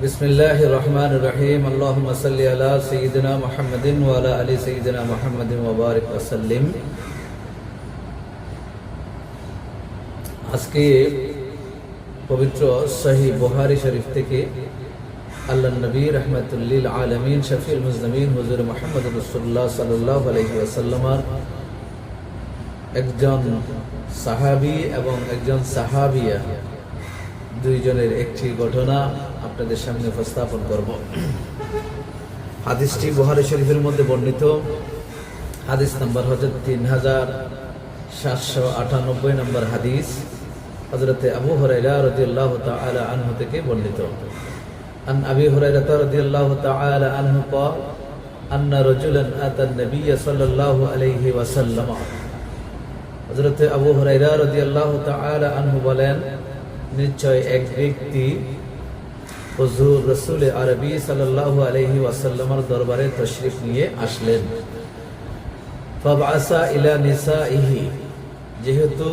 بسم الله الرحمن الرحيم اللهم صل على سيدنا محمد وعلى ال سيدنا محمد وبارك وسلم আজকে পবিত্র সহি বুহারি শরীফ থেকে আল্লাহ নবী রহমতুল্লিল আলমিন শফিল মুজমিন হুজুর মোহাম্মদ রসুল্লাহ সাল্লাহ আলহি আসাল্লামার একজন সাহাবি এবং একজন সাহাবিয়া দুইজনের একটি ঘটনা আপনাদের সামনে উপস্থাপন করব হাদিসটি বুহারি শরীফের মধ্যে বর্ণিত হাদিস নাম্বার হচ্ছে তিন হাজার সাতশো আটানব্বই নম্বর হাদিস হজরতে আবু হরাইরা রদিয়াল্লাহ তাআলা আনহু থেকে বর্ণিত عن أبي هريرة رضي الله تعالى عنه قال أن رجلا أتى النبي صلى الله عليه وسلم হজরতে আবু হরাইরা রদিয়াল্লাহ তাআলা আনহু বলেন নিশ্চয় এক ব্যক্তি হুজুর রসুল আরবি সাল্লাল্লাহু আলাইহি ওয়াসাল্লামের দরবারে তশরিফ নিয়ে আসলেন। ইলা নিসাইহি যেহেতু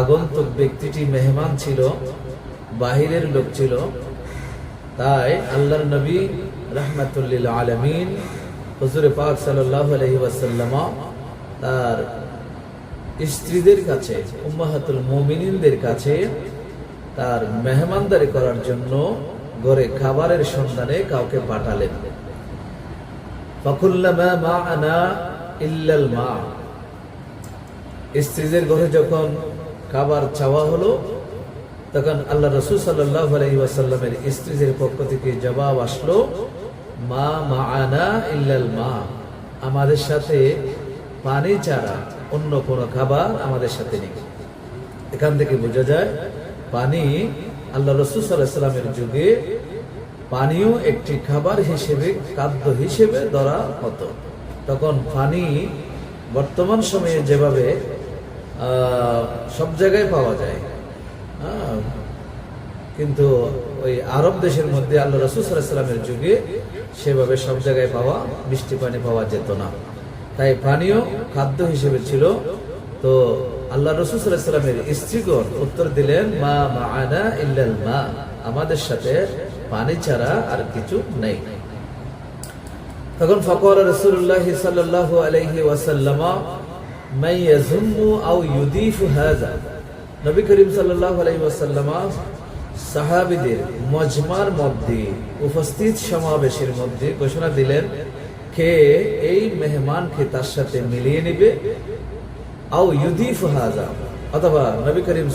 আগন্তুক ব্যক্তিটি মেহমান ছিল, বাহিরের লোক ছিল, তাই আল্লাহর নবী রাহমাতুল্লিল আলামিন হুজুর পাক সাল্লাল্লাহু আলাইহি ওয়াসাল্লাম তার স্ত্রীদের কাছে, উম্মাহাতুল মোমিনদের কাছে তার মেহমানদারি করার জন্য ঘরে খাবারের সন্ধানে কাউকে পাঠালেন। স্ত্রীদের ঘরে যখন খাবার চাওয়া হলো, তখন আল্লাহ রসুল সাল্লাহ আলহিবাসাল্লামের স্ত্রীদের পক্ষ থেকে জবাব আসলো, মা মা আনা ইল্লাল মা। আমাদের সাথে পানি ছাড়া অন্য কোনো খাবার আমাদের সাথে নেই। এখান থেকে বোঝা যায় পানি আল্লাহ রসুল যুগে পানিও একটি খাবার হিসেবে খাদ্য হিসেবে ধরা হতো। তখন পানি বর্তমান সময়ে যেভাবে সব জায়গায় পাওয়া যায় হ্যাঁ, কিন্তু ওই আরব দেশের মধ্যে আল্লাহ রসুল সাল্লামের যুগে সেভাবে সব জায়গায় পাওয়া মিষ্টি পানি পাওয়া যেত না। তাই পানীয় খাদ্য হিসেবে ছিল তো আল্লাহ রসুল সাল্লামের স্ত্রীগণ উত্তর দিলেন, মা মা আনা মা। আমাদের সাথে পানি ছাড়া আর কিছু নেই। তখন ফকর রসুল্লাহ সাল্লাহ আলহি ওয়াসাল্লামা মজমার উপস্থিত সমাবেশের ঘোষণা দিলেন, কে এই মেহমানকে তার সাথে মিলিয়ে নেবে অথবা নবী করিম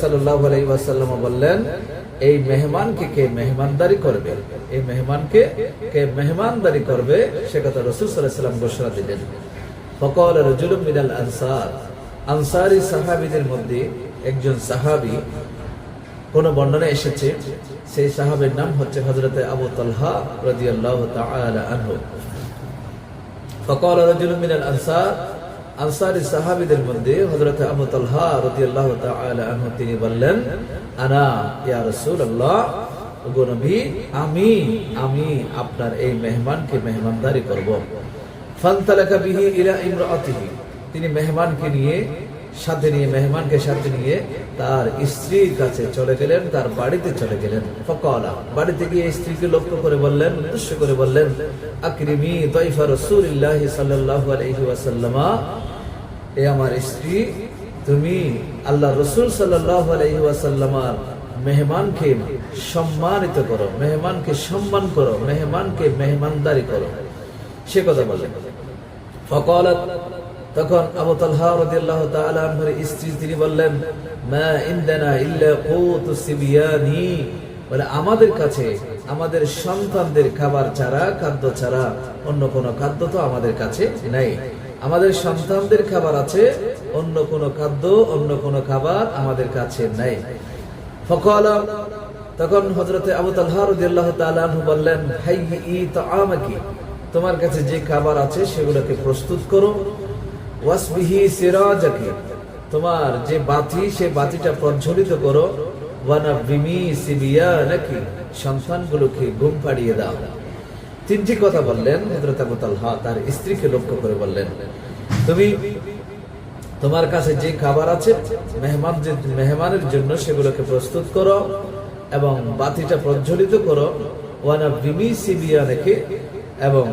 বললেন, এই মেহমানকে কে মেহমানদারি করবে? এই মেহমানকে কে মেহমানদারি করবে? সে কথা ঘোষণা দিলেন। মধ্যে একজন সাহাবী কোন বর্ণনা এসেছে, সেই সাহাবের নাম হচ্ছে হযরতে আবু তালহা আনসার আনসারি সাহাবীদের মধ্যে হযরত আবু তালহা রাদিয়াল্লাহু আনহু তিনি বললেন, আনা, ইয়া রাসূলুল্লাহ, ওগো নবী, আমি আমি আপনার এই মেহমানকে মেহমানদারি করব। ফান্তালাকা বিহি ইলা ইমরাতিহি। তিনি মেহমানকে নিয়ে সাথে নিয়ে মেহমানকে সাথে নিয়ে তার স্ত্রীর কাছে চলে গেলেন, তার বাড়িতে চলে গেলেন। ফকালা, বাড়িতে গিয়ে স্ত্রীকে লক্ষ্য করে বললেন, উদ্দেশ্য করে বললেন, আকরিমি সাল্লাল্লাহু আলাইহি ওয়াসাল্লামা, এ আমার স্ত্রী, তুমি আল্লাহ রসুল সাল্লাল্লাহু আলাইহি ওয়াসাল্লামার মেহমানকে সম্মানিত করো, মেহমানকে সম্মান করো, মেহমানকে মেহমানদারি করো। সে কথা বললেন। ফকালত তখন আবু তালহা রাদিয়াল্লাহু তাআলা আনহুর স্ত্রী তিনি বললেন, মা ইনদানা ইল্লা কুতু সিবিয়ানি। বলে, আমাদের কাছে আমাদের সন্তানদের খাবার ছাড়া, খাদ্য ছাড়া অন্য কোনো খাদ্য তো আমাদের কাছে নাই। আমাদের সন্তানদের খাবার আছে, অন্য কোনো খাদ্য, অন্য কোনো খাবার আমাদের কাছে নাই। ফকাল, তখন হজরতে আবু তালহা রাদিয়াল্লাহু তাআলা আনহু বললেন, হাইয়ি তাআমাকি তোমার কাছে যে খাবার আছে সেগুলোকে প্রস্তুত করো। ওয়াসবিহি সিরাজাকি, তোমার যে বাতি, সে বাতিটা প্রজ্বলিত করো। ওয়ানা বিমি সিবিয়া নাকি সন্তানগুলোকে ঘুম পাড়িয়ে দাও। তিনটি কথা বললেন হযরত আবু তার স্ত্রীকে লক্ষ্য করে বললেন, তুমি তোমার কাছে যে খাবার আছে মেহমান যে মেহমানের জন্য সেগুলোকে প্রস্তুত করো এবং বাতিটা প্রজ্বলিত করো। ওয়ানা বিমি সিবিয়া রেখে এবং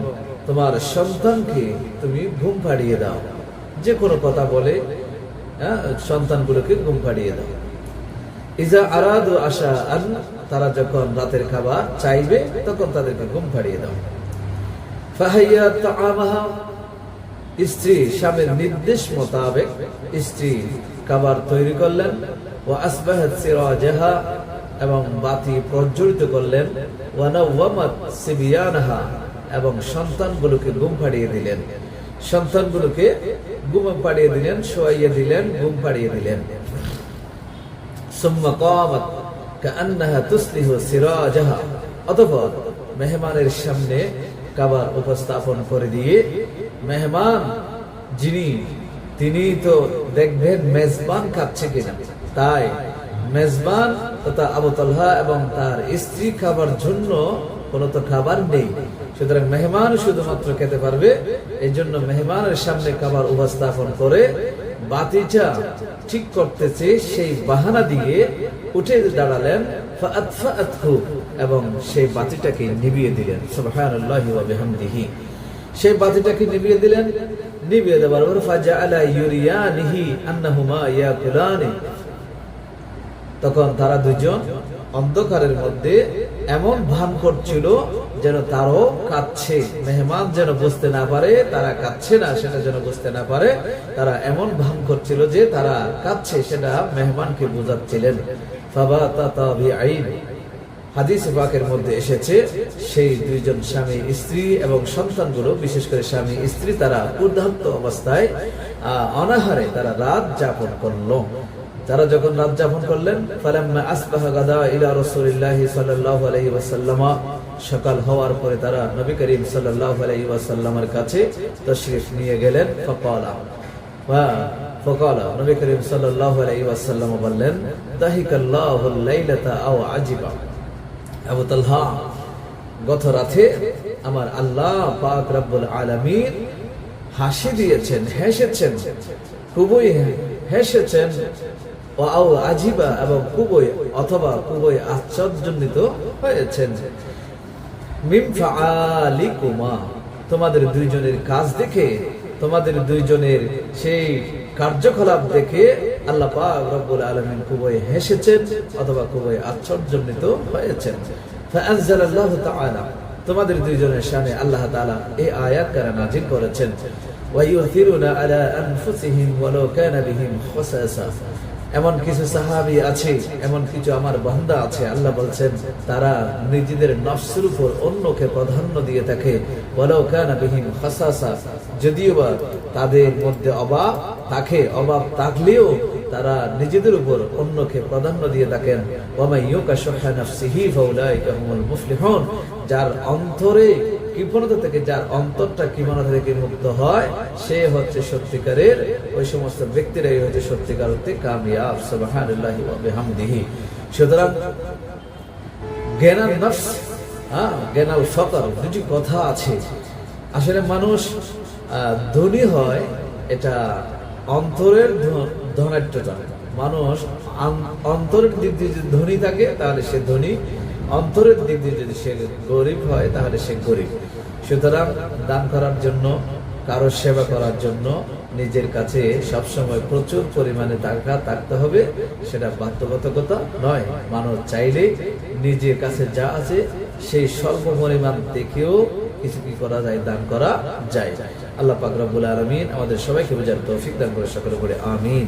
তোমার সন্তানকে তুমি ঘুম পাড়িয়ে দাও। যে কোনো কথা বলে হ্যাঁ, সন্তানগুলোকে ঘুম পাড়িয়ে দাও। ইজা আরাদ আশা আন তারা যখন রাতের খাবার চাইবে তখন তাদেরকে ঘুম পাড়িয়ে দাও। স্ত্রী স্বামীর নির্দেশ মোতাবেক স্ত্রী খাবার তৈরি করলেন ও আসবাহাত এবং বাতি প্রজ্বলিত করলেন ওয়া নাওয়ামাত সিবিয়ানাহা এবং সন্তানগুলোকে ঘুম পাড়িয়ে দিলেন। সন্তানগুলোকে ঘুম পাড়িয়ে দিলেন, শোয়াইয়ে দিলেন, ঘুম পাড়িয়ে দিলেন। উপস্থাপন করে দিয়ে, মেহমান, যিনি, তিনি তো দেখবেন কিনা। তাই তথা আবু এবং তার স্ত্রী খাবার জন্য কোনো তো খাবার নেই। সুতরাং মেহমান শুধুমাত্র খেতে পারবে। এই জন্য মেহমানের সামনে খাবার উপস্থাপন করে বাতিটা ঠিক করতেছে সেই বাহানা দিয়ে উঠে দাঁড়ালেন এবং সেই বাতিটাকে নিভিয়ে দিলেন। বিহামদিহি। সেই বাতিটাকে নিভিয়ে দিলেন। নিভিয়ে দেওয়ার পর ফাজআলা ইউরিয়ানিহি আন্নাহুমা ইয়াকুলানি তখন তারা দুজন অন্ধকারের মধ্যে এমন ভান করছিল যেন তারও কাঁদছে। মেহমান যেন বুঝতে না পারে, তারা কাঁদছে না, সেটা যেন বুঝতে না পারে। তারা এমন ভান করছিল যে তারা কাঁদছে, সেটা মেহমানকে বোঝাচ্ছিলেন। মধ্যে এসেছে, সেই দুইজন স্বামী স্ত্রী এবং বিশেষ করে স্বামী স্ত্রী, তারা অবস্থায় অনাহারে তারা রাত যাপন করল। তারা যখন রাত যাপন করলেন সকাল হওয়ার পরে তারা নবী করিম ওয়াসাল্লামের কাছে তাশরীফ নিয়ে গেলেন, ফাকালা। ওয়াসাল্লাম বললেন গত রাতে আমার আল্লাহ হাসি দিয়েছেন, হেসেছেন, খুবই হেসেছেন। আজিবা এবং খুবই অথবা খুবই হয়েছেন। তোমাদের দুইজনের কাজ দেখে, তোমাদের দুইজনের সেই কার্যকলাপ দেখে আল্লাহ রব্বুল আলামিন খুবই হেসেছেন অথবা খুবই আশ্চর্যান্বিত হয়েছেন। তোমাদের দুইজনের শানে আল্লাহ তাআলা এই আয়াত কারা নাযিল করেছেন। ওয়ায়ুথিরুনা আলা আনফুসিহিম ওয়ালাউ কানা বিহিম এমন কিছু সাহাবি আছে, এমন কিছু আমার বান্দা আছে, আল্লাহ বলছেন, তারা নিজেদের নফসের উপর অন্যকে প্রাধান্য দিয়ে থাকে। ওয়ালাউ কানা বিহিম খাসাসা, যদিও বা তাদের মধ্যে অভাব থাকে, অভাব থাকলেও তারা নিজেদের উপর অন্যকে প্রাধান্য দিয়ে থাকেন। ওয়ামাই ইউকা শুহা নাফসিহি, ফাউলাইকা হুমুল মুফলিহুন, যার অন্তরে কৃপণতা থেকে যার অন্তরটা কৃপণতা থেকে মুক্ত হয়, সে হচ্ছে সত্যিকারের ওই সমস্ত ব্যক্তিরাই হচ্ছে সত্যিকার হতে কামিয়াব সুতরাং জ্ঞানাল হ্যাঁ দুটি কথা আছে। আসলে মানুষ ধনী হয়, এটা অন্তরের ধন- ধনাঢ্যতা মানুষ অন্তরের দিক দিয়ে যদি ধনী থাকে, তাহলে সে ধনী। অন্তরের দিক দিয়ে যদি সে গরিব হয়, তাহলে সে গরিব। সুতরাং দান করার জন্য, কারও সেবা করার জন্য নিজের কাছে সবসময় প্রচুর পরিমাণে টাকা থাকতে হবে, সেটা বাধ্যবাধকতা নয়। মানুষ চাইলে নিজের কাছে যা আছে সেই স্বল্প পরিমাণ দেখেও কিছু কি করা যায়, দান করা যায়। আল্লাহ পাক আলামিন আমাদের সবাইকে বোঝার তৌফিক দান করে, সকলে করে আমিন।